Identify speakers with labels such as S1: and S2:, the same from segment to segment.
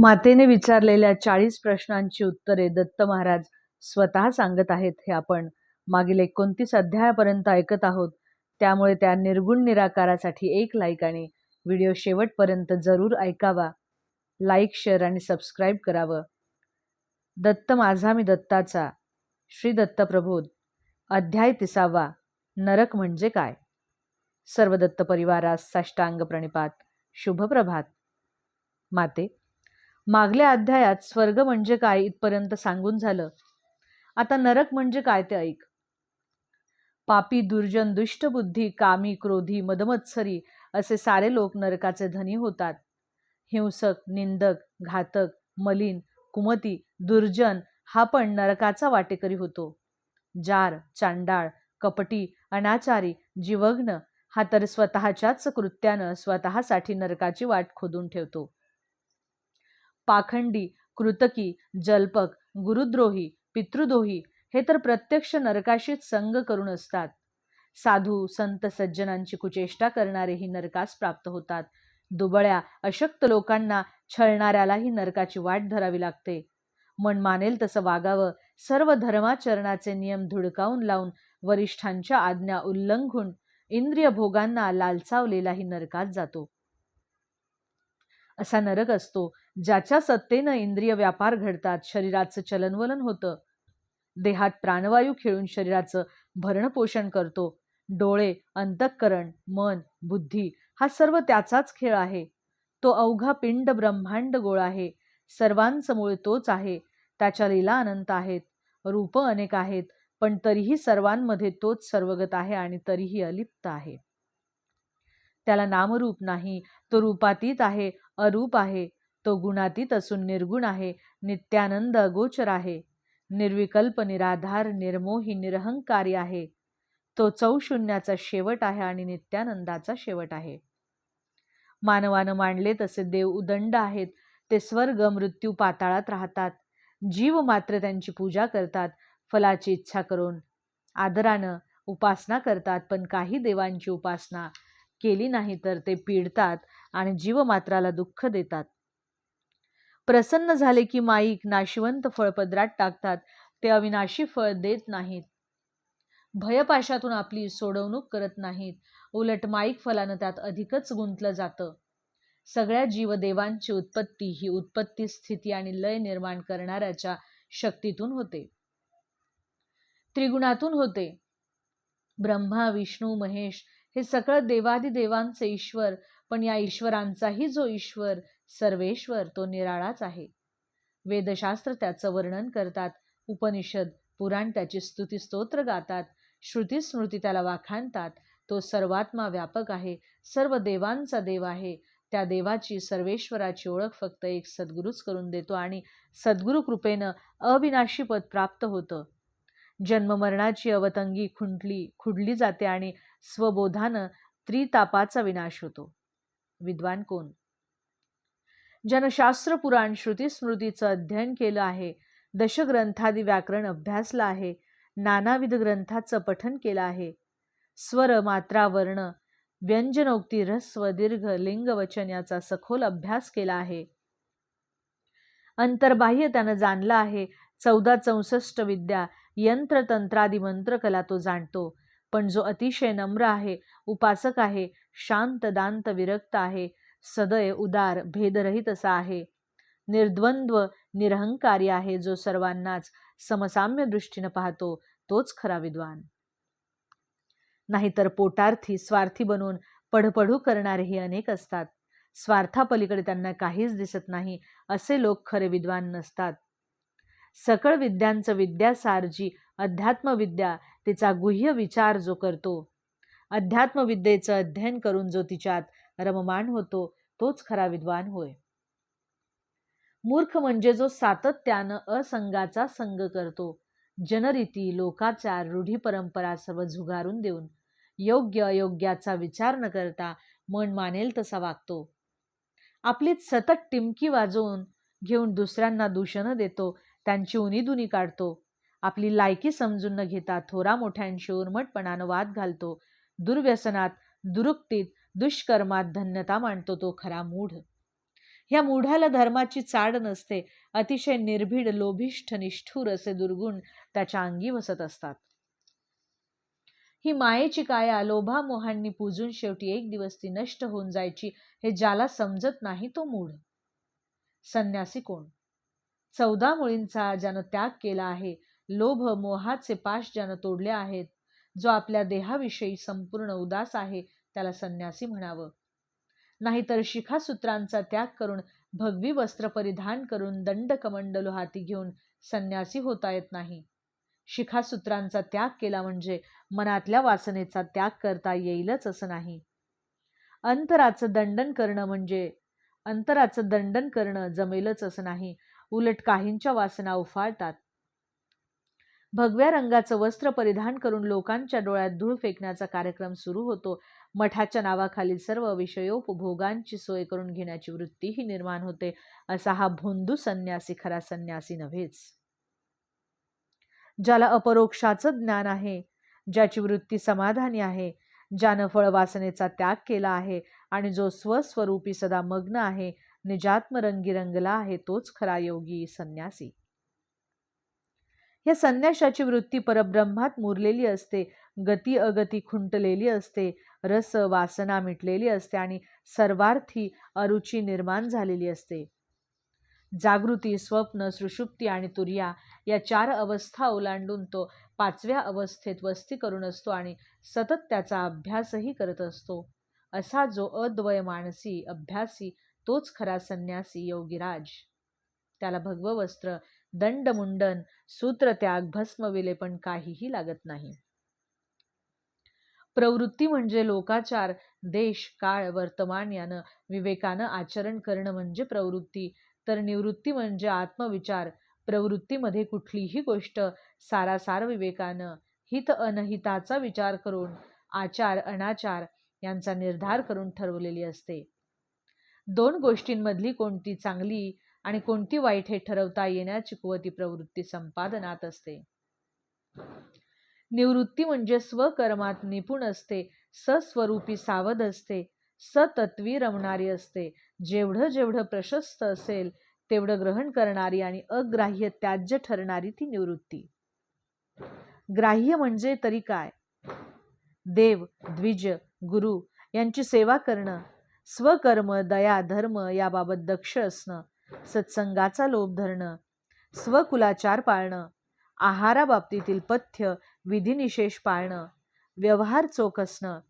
S1: मातेने विचारलेल्या चाळीस प्रश्नांची उत्तरे दत्त महाराज स्वतः सांगत आहेत हे आपण मागील एकोणतीस अध्यायापर्यंत ऐकत आहोत. त्यामुळे त्या निर्गुण निराकारासाठी एक लाईक आणि व्हिडिओ शेवटपर्यंत जरूर ऐकावा. लाईक शेअर आणि सबस्क्राईब करावं. दत्त माझा मी दत्ताचा. श्री दत्त प्रबोध. अध्याय तिसावा. नरक म्हणजे काय? सर्व दत्त परिवारास साष्टांग प्रणिपात. शुभप्रभात. माते मागल्या अध्यायात स्वर्ग म्हणजे काय इथपर्यंत सांगून झालं. आता नरक म्हणजे काय ते ऐक. पापी दुर्जन दुष्टबुद्धी कामी क्रोधी मदमत्सरी असे सारे लोक नरकाचे धनी होतात. हिंसक निंदक घातक मलिन कुमती दुर्जन हा पण नरकाचा वाटेकरी होतो. जार चांडाळ कपटी अनाचारी जीवघ्न हा तर स्वतःच्याच कृत्यानं स्वतःसाठी नरकाची वाट खोदून ठेवतो. पाखंडी कृतकी जल्पक गुरुद्रोही पितृद्रोही हे तर प्रत्यक्ष नरकाशीच संग करून असतात. साधू संत सज्जनांची कुचेष्टा करणारेही नरकास प्राप्त होतात. दुबळ्या अशक्त लोकांना छळणाऱ्यालाही नरकाची वाट धरावी लागते. मन मानेल तसं वागावं सर्व धर्माचरणाचे नियम धुडकावून लावून वरिष्ठांच्या आज्ञा उल्लंघून इंद्रिय भोगांना लालचावलेलाही नरकात जातो. असा नरक असतो ज्याच्या सत्तेनं इंद्रिय व्यापार घडतात शरीराचं चलनवलन होतं. देहात प्राणवायू खेळून शरीराचं भरणपोषण करतो. डोळे अंतःकरण मन बुद्धी हा सर्व त्याचाच खेळ आहे. तो अवघा पिंड ब्रह्मांड गोळ आहे. सर्वांचं मूळ तोच आहे. त्याच्या लीला अनंत आहेत. रूप अनेक आहेत. पण तरीही सर्वांमध्ये तोच सर्वगत आहे आणि तरीही अलिप्त आहे. त्याला नामरूप नाही. तो रूपातीत आहे अरूप आहे. तो गुणातीत असून निर्गुण आहे. नित्यानंद अगोचर आहे. निर्विकल्प निराधार निर्मोही निरहंकारी आहे. तो चौशून्याचा शेवट आहे आणि नित्यानंदाचा शेवट आहे. मानवानं मांडले तसे देव उदंड आहेत. ते स्वर्ग मृत्यू पाताळात राहतात. जीव मात्र त्यांची पूजा करतात. फलाची इच्छा करून. आदरानं उपासना करतात पण काही देवांची उपासना केली नाही तर ते पीडतात आणि जीवमात्राला दुःख देतात. प्रसन्न झाले की माईक नाशिवंत फळ पदरात टाकतात ते अविनाशी फळ देत नाहीत. भयपाशातून आपली सोडवणूक करत नाहीत. उलट माईक फलानं त्यात अधिकच गुंतलं जातं. सगळ्या जीवदेवांची उत्पत्ती ही उत्पत्ती स्थिती आणि लय निर्माण करणाऱ्याच्या शक्तीतून होते. त्रिगुणातून होते. ब्रह्मा विष्णू महेश हे सगळं देवादिदेवांचे ईश्वर पण या ईश्वरांचाही जो ईश्वर सर्वेश्वर तो निराळाच आहे. वेदशास्त्र त्याचं वर्णन करतात उपनिषद पुराण त्याची स्तुती स्तोत्र गातात श्रुतीस्मृती त्याला वाखाणतात तो सर्वात्मा व्यापक आहे सर्व देवांचा देव आहे त्या देवाची सर्वेश्वराची ओळख फक्त एक सद्गुरूच करून देतो आणि सद्गुरु कृपेनं अविनाशी पद प्राप्त होतं. जन्ममरणाची अवतंगी खुंटली खुडली जाते आणि स्वबोधानं त्रितापाचा विनाश होतो. विद्वान कोण? जनशास्त्र पुराण श्रुती स्मृतीचं अध्ययन केलं आहे. दशग्रंथादी व्याकरण अभ्यासलं आहे. नानाविध ग्रंथाचं पठन केलं आहे. स्वर मात्रा वर्ण व्यंजनोक्ती ह्रस्व दीर्घ लिंग वचन याचा सखोल अभ्यास केला आहे. अंतर्बाह्य त्यानं जाणलं आहे. चौदा चौसष्ट विद्या यंत्रतंत्रादी मंत्रकला तो जाणतो. पण जो अतिशय नम्र आहे उपासक आहे शांत दांत विरक्त आहे सदय उदार भेदरहित असा आहे. निर्द्वंद्व निरहंकारी आहे जो सर्वांनाच समसाम्य दृष्टीनं पाहतो तोच खरा विद्वान. नाहीतर पोटार्थी स्वार्थी बनून पढपढू करणारेही अनेक असतात. स्वार्थापलीकडे त्यांना काहीच दिसत नाही असे लोक खरे विद्वान नसतात. सकळ विद्यांचं विद्यासार जी अध्यात्मविद्या तिचा गुह्य विचार जो करतो. अध्यात्मविद्येचं अध्ययन करून जो तिच्यात रममाण होतो तोच खरा विद्वान होय. मूर्ख म्हणजे जो सातत्यानं असंगाचा संग करतो. जनरीती लोकाचार रूढी परंपरा सर्व झुगारून देऊन योग्य अयोग्याचा विचार न करता मन मानेल तसा वागतो. आपलीच सतत टिमकी वाजवून घेऊन दुसऱ्यांना दूषणं देतो त्यांची उनीदुनी काढतो. आपली लायकी समजून न घेता थोरा मोठ्यांशी उर्मटपणानं वाद घालतो. दुर्व्यसनात दुरुक्तीत दुष्कर्मात धन्यता मांडतो तो खरा मूढ. ह्या मूढाला धर्माची चाड नसते. अतिशय निर्भीड लोभिष्ठ निष्ठूर असे दुर्गुण त्याच्या अंगी वसत असतात. ही मायेची काया लोभा मोहांनी पूजून शेवटी एक दिवस ती नष्ट होऊन जायची हे ज्याला समजत नाही तो मूढ. संन्यासी कोण? चौदा मुळींचा ज्यानं त्याग केला आहे लोभ मोहाचे पाश ज्यानं तोडले आहेत जो आपल्या देहाविषयी संपूर्ण उदास आहे त्याला संन्यासी म्हणावं. नाहीतर शिखासूत्रांचा त्याग करून भगवी वस्त्र परिधान करून दंड कमंडलो हाती घेऊन संन्यासी होता येत नाही. शिखासूत्रांचा त्याग केला म्हणजे मनातल्या वासनेचा त्याग करता येईलच असं नाही. अंतराचं दंडन करणं म्हणजे अंतराचं दंडन करणं जमेलच असं नाही. उलट काहींच्या वासना उफाळतात. भगव्या रंगाचं वस्त्र परिधान करून लोकांच्या डोळ्यात धूळ फेकण्याचा कार्यक्रम सुरू होतो. मठाच्या नावाखाली सर्व विषयोपभोगांची सोय करून घेण्याची वृत्तीही निर्माण होते. असा हा भोंदू संन्यासी खरा संन्यासी नव्हेच. ज्याला अपरोक्षाचं ज्ञान आहे ज्याची वृत्ती समाधानी आहे ज्यानं फळवासनेचा त्याग केला आहे आणि जो स्वस्वरूपी सदा मग्न आहे निजात्मरंगी रंगला आहे तोच खरा योगी संन्यासी. ह्या संन्याशाची वृत्ती परब्रह्मात मुरलेली असते. गती अगती खुंटलेली असते. रस वासना मिटलेली असते आणि सर्वार्थी अरुची निर्माण झालेली असते. जागृती स्वप्न सुषुप्ती आणि तुर्या या चार अवस्था ओलांडून तो पाचव्या अवस्थेत वस्ती करून असतो आणि सतत त्याचा अभ्यासही करत असतो. असा जो अद्वय मानसी अभ्यासी तोच खरा संन्यासी योगीराज. त्याला भगववस्त्र दंडमुंडन सूत्रत्याग भस्मविले पण काहीही लागत नाही. प्रवृत्ती म्हणजे लोकाचार देश काळ वर्तमान यानं विवेकानं आचरण करणं म्हणजे प्रवृत्ती. तर निवृत्ती म्हणजे आत्मविचार. प्रवृत्तीमध्ये कुठलीही गोष्ट सारासार विवेकानं हित अनहिताचा विचार करून आचार अनाचार यांचा निर्धार करून ठरवलेली असते. दोन गोष्टींमधली कोणती चांगली आणि कोणती वाईट हे ठरवता येण्याची कुवती प्रवृत्ती संपादनात असते. निवृत्ती म्हणजे स्वकर्मात निपुण असते सस्वरूपी सावध असते सतत्वी रमणारी असते. जेवढं जेवढं प्रशस्त असेल तेवढं ग्रहण करणारी आणि अग्राह्य त्याज्य ठरणारी ती निवृत्ती. ग्राह्य म्हणजे तरी काय? देव द्विज गुरु यांची सेवा करणं स्वकर्म दया धर्म याबाबत दक्ष असणं सत्संगाचा लोभ धरणं स्वकुलाचार पाळणं आहाराबाबतीतील पथ्य विधिनिशेष पाळणं व्यवहार चोख असणं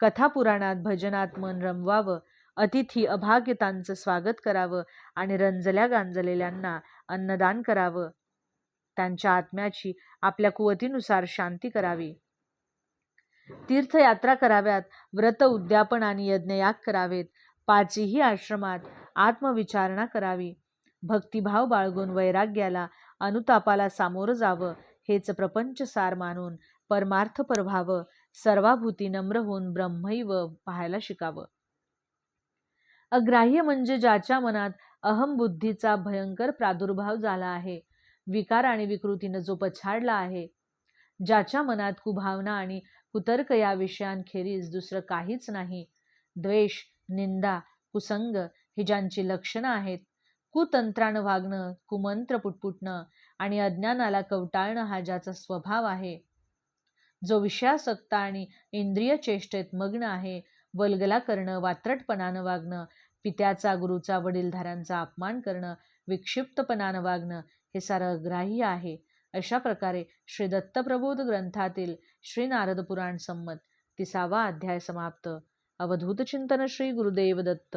S1: कथापुराणात भजनात मन रमवावं अतिथी अभाग्यतांचं स्वागत करावं आणि रंजल्या गांजलेल्यांना अन्नदान करावं. त्यांच्या आत्म्याची आपल्या कुवतीनुसार शांती करावी. तीर्थयात्रा कराव्यात व्रत उद्यापन आणि यज्ञयाग करावेत पाचही आश्रमात आत्मविचारणा करावी. भक्तिभाव बाळगून वैराग्याला अनुतापाला सामोरं जावं हेच प्रपंच सार मानून परमार्थ परभावं सर्वाभूती नम्र होऊन ब्रह्मैव पाहायला शिकावं. अग्राह्य म्हणजे ज्याच्या मनात अहमबुद्धीचा भयंकर प्रादुर्भाव झाला आहे विकार आणि विकृतीनं जो पछाडला आहे ज्याच्या मनात कुभावना आणि कुतर्क या विषयांखेरीज दुसरं काहीच नाही. द्वेष निंदा कुसंग ही ज्यांची लक्षणं आहेत कुतंत्रानं वागणं कुमंत्र पुटपुटणं आणि अज्ञानाला कवटाळणं हा ज्याचा स्वभाव आहे. जो विषयासक्ता आणि इंद्रिय चेष्टेत मग्न आहे वल्गला करणं वात्रटपणानं वागणं पित्याचा गुरुचा वडीलधाऱ्यांचा अपमान करणं विक्षिप्तपणानं वागणं हे सारं ग्राह्य आहे. अशा प्रकारे श्री दत्तप्रबोध ग्रंथातील श्री नारद पुराण संमत तिसावा अध्याय समाप्त. अवधूत चिंतन श्री गुरुदेव दत्त.